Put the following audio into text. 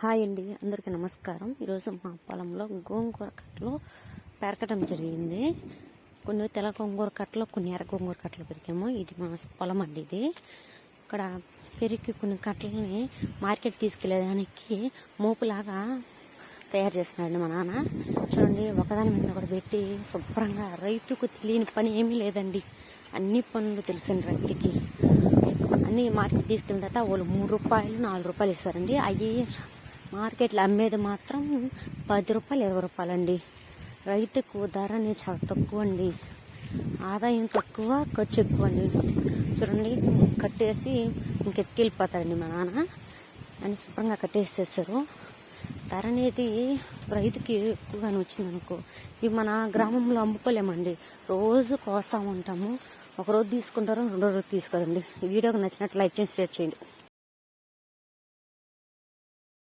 Hi అండి అందరికీ నమస్కారం. ఈరోజు మా పొలంలో గోంగూర కట్టలు పెరకటం జరిగింది. కొన్ని తెల్ల గోంగూర కట్టలు కొన్ని ఎర్ర గోంగూర కట్టలు పెరిగాము. ఇది మా పొలం అండి ఇది. ఇక్కడ పెరిగి కొన్ని కట్టలని మార్కెట్ తీసుకెళ్ళేదానికి మోపులాగా తయారు చేస్తున్నాడు మా నాన్న. చూడండి ఒకదాని మీద ఒకటి పెట్టి శుభ్రంగా రైతుకు తెలియని పని ఏమీ లేదండి. అన్ని పనులు తెలుసండి రైతుకి. అన్ని మార్కెట్ తీసుకెళ్ళిన తర్వాత వాళ్ళు మూడు రూపాయలు నాలుగు రూపాయలు ఇస్తారండి. అవి మార్కెట్లో అమ్మేది మాత్రం పది రూపాయలు ఇరవై రూపాయలండి. రైతుకు ధర అనేది చాలా తక్కువ అండి ఆదాయం తక్కువ ఖర్చు ఎక్కువ అండి చూడండి కట్టేసి ఇంకెత్తికెళ్ళిపోతాడండి మా నాన్న. అని శుభ్రంగా కట్టేసేసారు. ధర అనేది రైతుకి ఎక్కువగానే వచ్చింది అనుకో. ఇవి మన గ్రామంలో అమ్ముకోలేమండి. రోజు కోస్తా ఉంటాము. ఒక రోజు తీసుకుంటారు రెండో రోజు తీసుకోదండి. ఈ వీడియోకి నచ్చినట్లు లైక్ చేసి షేర్ చేయండి.